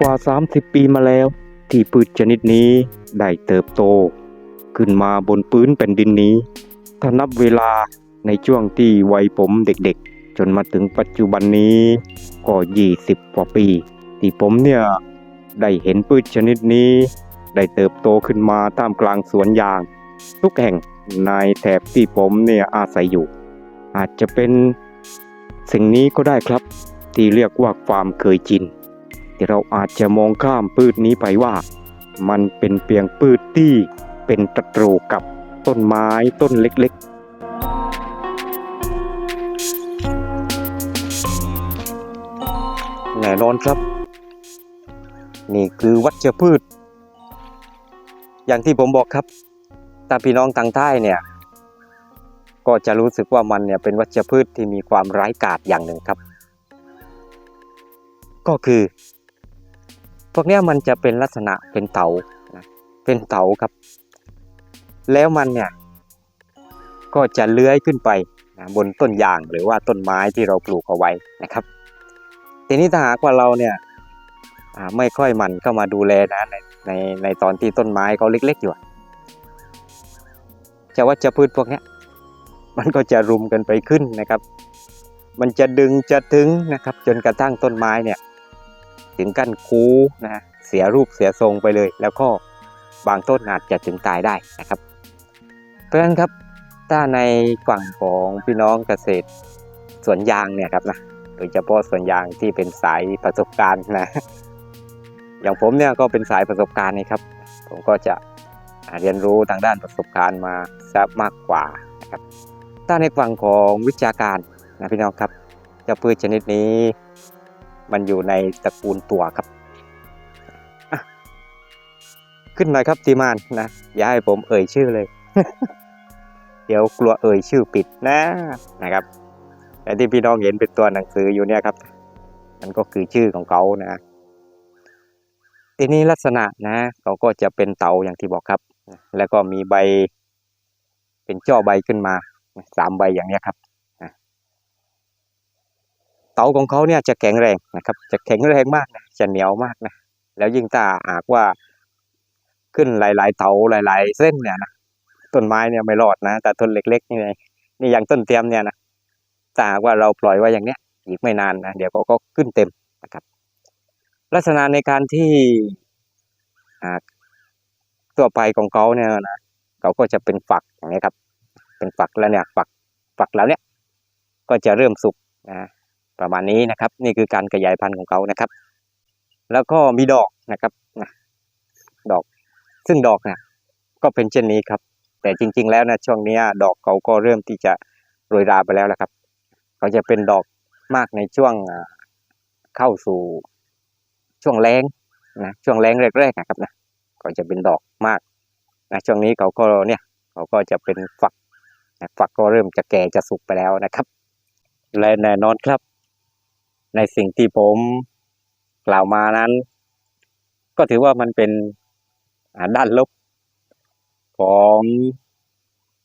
กว่า 30 ปีมาแล้ว ที่พืชชนิดนี้ได้เติบโต ขึ้นมาบนพื้นแผ่นดินนี้ ถ้านับเวลาในช่วงที่วัยผมเด็กๆ จนมาถึงปัจจุบันนี้ก็ 20 กว่าปี ที่ผมเนี่ยได้เห็นพืชชนิดนี้ ได้เติบโตขึ้นมาท่ามกลางสวนยาง ทุกแห่งในแถบที่ผมเนี่ยอาศัยอยู่ อาจจะเป็นสิ่งนี้ก็ได้ครับ ที่เรียกว่าความเคยชิน ที่เราอาจจะมองข้ามพืชนี้ไปว่า มันเป็นเพียงพืชที่เป็นตะตรูกับต้นไม้ต้นเล็กๆ แน่นอนครับ นี่คือวัชพืช อย่างที่ผมบอกครับถ้าพี่น้องทางใต้เนี่ยก็จะรู้สึกว่ามันเนี่ยเป็นวัชพืชที่มีความร้ายกาจอย่างหนึ่งครับ ก็คือ พวกเนี้ยมันจะเป็นลักษณะเป็นเต๋านะเป็นเต๋าครับ แล้วมันเนี่ยก็จะเลื้อยขึ้นไปนะบนต้นยางหรือว่าต้นไม้ที่เราปลูกเอาไว้นะครับ ทีนี้ถ้าหากว่าเราเนี่ยไม่ค่อยหมันก็มาดูแลนะในในในตอนที่ต้นไม้เขาเล็ก ๆ อยู่จะว่าจะพืชพวกนี้มันก็จะรุมกันไปขึ้นนะครับ มันจะดึงจะถึงนะครับ จนกระทั่งต้นไม้เนี่ย ถึงกั้นคูนะเสียรูปเสียทรงไปเลย แล้วก็บางต้นอาจจะถึงตายได้นะครับ เพราะฉะนั้นครับถ้าในฝั่งของพี่น้องเกษตรสวนยางเนี่ยครับนะโดยเฉพาะสวนยางที่เป็นสายประสบการณ์นะอย่างผมเนี่ยก็เป็นสายประสบการณ์นี่ครับ ผมก็จะเรียนรู้ทางด้านประสบการณ์มาซะมากกว่านะครับถ้าในฝั่งของวิชาการนะพี่น้องครับเจ้าพืชชนิดนี้ มันอยู่ในตระกูลตัวครับ ขึ้นหน่อยครับทีมานนะ อย่าให้ผมเอ่ยชื่อเลย เดี๋ยวกลัวเอ่ยชื่อปิดนะนะครับแต่ที่พี่น้องเห็นเป็นตัวหนังสืออยู่เนี่ยครับมันก็คือชื่อของเขานะทีนี้ลักษณะนะเขาก็จะเป็นเต่าอย่างที่บอกครับ แล้วก็มีใบเป็นจ่อใบขึ้นมาสามใบอย่างเนี้ยครับ เตาของเขาเนี่ยจะแข็งแรงนะครับ จะแข็งแรงมากนะจะเหนียวมากนะแล้วยิ่งถ้าหากว่าขึ้นหลาย ๆเตาหลาย ๆ เส้นเนี่ยนะต้นไม้เนี่ยไม่รอดนะ แต่ต้นเล็กๆนี่ไงนี่อย่างต้นเทียมเนี่ยนะถ้าหากว่าเราปล่อยไว้อย่างเนี้ย อีกไม่นานนะเดี๋ยวก็ก็ขึ้นเต็มนะครับ ลักษณะในการที่ตัวไปของเขาเนี่ยนะเขาก็จะเป็นฝักอย่างนี้ครับ เป็นฝักแล้วเนี่ยฝักฝักแล้วเนี่ยก็จะเริ่มสุกนะ ประมาณนี้นะครับ นี่คือการขยายพันธุ์ของเขานะครับ แล้วก็มีดอกนะครับดอก ซึ่งดอกนี่ยก็เป็นเช่นนี้ครับ แต่จริง ๆ แล้วนะช่วงนี้ดอกเขาก็เริ่มที่จะโรยราไปแล้วละครับเขาจะเป็นดอกมากในช่วงเข้าสู่ช่วงแรงนะช่วงแรงแรกๆนะครับนะก็จะเป็นดอกมากนะช่วงนี้เขาก็เนี่ยเขาก็จะเป็นฝักนะฝักก็เริ่มจะแก่จะสุกไปแล้วนะครับ และแน่นอนครับ ในสิ่งที่ผมกล่าวมานั้น ก็ถือว่ามันเป็นด้านลบของ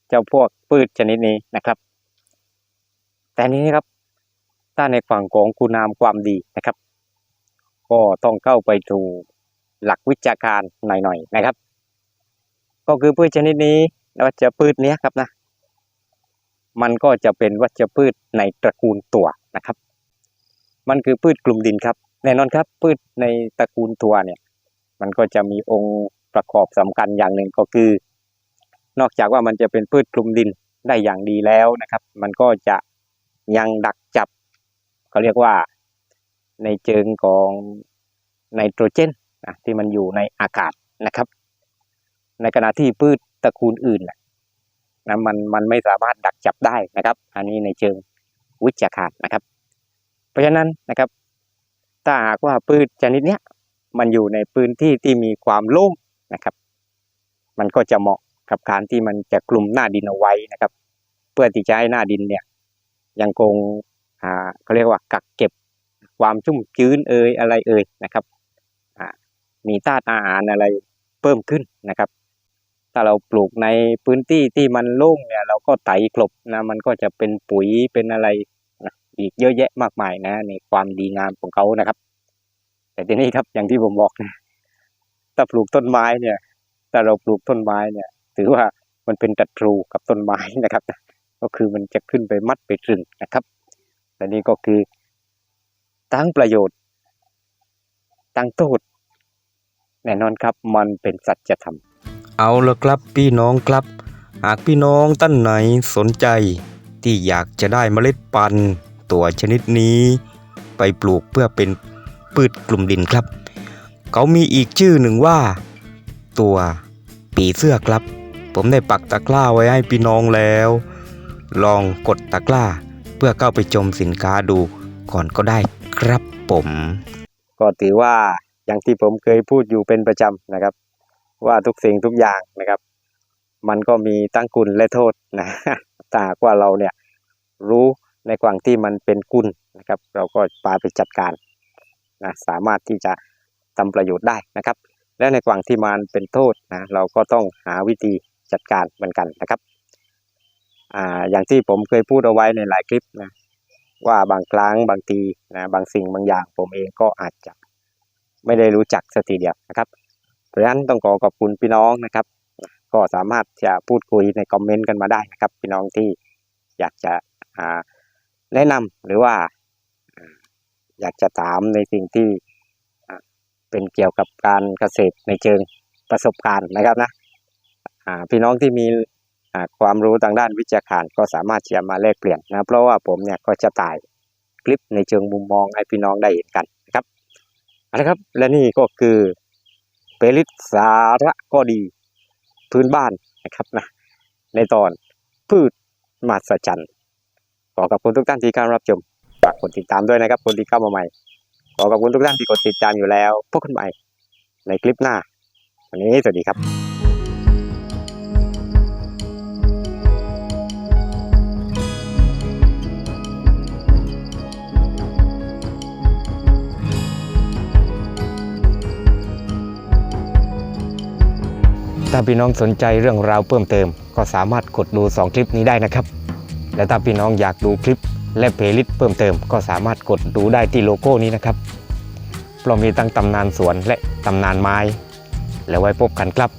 เจ้าพวกพืชชนิดนี้นะครับ แต่นี้ครับ ถ้าในฝั่งของคุณงามความดีนะครับ ก็ต้องเข้าไปดูหลักวิชาการหน่อยๆนะครับ ก็คือพืชชนิดนี้วัชพืชเนี้ยครับนะ มันก็จะเป็นวัชพืชในตระกูลตัวนะครับ มันคือพืชกลุ่มดินครับ แน่นอนครับ พืชในตระกูลตัวเนี่ย มันก็จะมีองค์ประกอบสำคัญอย่างหนึ่งก็คือ นอกจากว่ามันจะเป็นพืชกลุ่มดินได้อย่างดีแล้วนะครับ มันก็จะยังดักจับเขาเรียกว่าในเชิงของไนโตรเจนนะที่มันอยู่ในอากาศนะครับ ในขณะที่พืชตระกูลอื่นนะนะมันมันไม่สามารถดักจับได้นะครับ อันนี้ในเชิงวิชาการนะครับ เพราะฉะนั้นนะครับถ้าหากว่าพืชชนิดเนี้ยมันอยู่ในพื้นที่ที่มีความโล่งนะครับ มันก็จะเหมาะกับการที่มันจะกลุ่มหน้าดินเอาไว้นะครับ เพื่อที่จะให้หน้าดินเนี่ยยังคงอ่าเขาเรียกว่ากักเก็บความชุ่มชื้นเอ่ยอะไรเอ่ยนะครับอ่ามีธาตุอาหารอะไรเพิ่มขึ้นนะครับ ถ้าเราปลูกในพื้นที่ที่มันโล่งเนี่ยเราก็ไถกลบนะมันก็จะเป็นปุ๋ยเป็นอะไร อีกเยอะแยะมากมายนะ ในความดีงามของเขานะครับแต่แต่ทีนี้ครับอย่างที่ผมบอกนะถ้าปลูกต้นไม้เนี่ยถ้าเราปลูกต้นไม้เนี่ย ถือว่ามันเป็นตัดทรูกับต้นไม้นะครับ ก็คือมันจะขึ้นไปมัดไปตรึงนะครับและนี่ก็คือทั้งประโยชน์ทั้งโทษแน่นอนครับมันเป็นสัจธรรม เอาละครับพี่น้องครับ หากพี่น้องท่านไหนสนใจที่อยากจะได้เมล็ดพันธุ์ ตัวชนิดนี้ ไปปลูกเพื่อเป็นพืชกลุ่มดินครับ เขามีอีกชื่อหนึ่งว่า ตัวปีเสื้อครับ ผมได้ปักตะกร้าไว้ให้พี่น้องแล้ว ลองกดตะกร้า เพื่อเข้าไปชมสินค้าดูก่อนก็ได้ครับผม ก็ถือว่าอย่างที่ผมเคยพูดอยู่เป็นประจำนะครับ ว่าทุกสิ่งทุกอย่างนะครับ มันก็มีตั้งคุณและโทษนะถ้าหากว่าเราเนี่ยรู้ ในกวางที่มันเป็นคุณนะครับ เราก็ปาไปจัดการนะสามารถที่จะทำประโยชน์ได้นะครับ และในกวางที่มันเป็นโทษนะเราก็ต้องหาวิธีจัดการเหมือนกันนะครับอ่าอย่างที่ผมเคยพูดเอาไว้ในหลายคลิปนะว่าบางครั้งบางทีนะบางสิ่งบางอย่างผมเองก็อาจจะไม่ได้รู้จักสักทีเดียวนะครับ เพราะฉะนั้นต้องขอขอบคุณพี่น้องนะครับ ก็สามารถจะพูดคุยในคอมเมนต์กันมาได้นะครับ พี่น้องที่อยากจะอ่า แนะนำหรือว่าอยากจะถามในสิ่งที่เป็นเกี่ยวกับการเกษตรในเชิงประสบการณ์นะครับนะพี่น้องที่มีความรู้ทางด้านวิชาการก็สามารถที่จะมาแลกเปลี่ยนนะเพราะว่าผมเนี่ยก็จะถ่ายคลิปในเชิงมุมมองให้พี่น้องได้เห็นกันนะครับเอาละครับและนี่ก็คือเปริตสาระก็ดีพื้นบ้านนะครับนะในตอนพืชมหัศจรรย์ ขอขอบคุณทุกท่านที่เข้ารับชมฝากกดติดตามด้วยนะครับคนที่เข้ามาใหม่ ขอขอบคุณทุกท่านที่กดติดตามอยู่แล้ว พบกันใหม่ในคลิปหน้า วันนี้สวัสดีครับถ้าพี่น้องสนใจเรื่องราวเพิ่มเติม ก็สามารถกดดู 2 คลิปนี้ได้นะครับ และถ้าพี่น้องอยากดูคลิปและเพลย์ลิสต์เพิ่มเติมก็สามารถกดดูได้ที่โลโก้นี้นะครับเรามีตั้งตำนานสวนและตำนานไม้ แล้วไว้พบกันครับ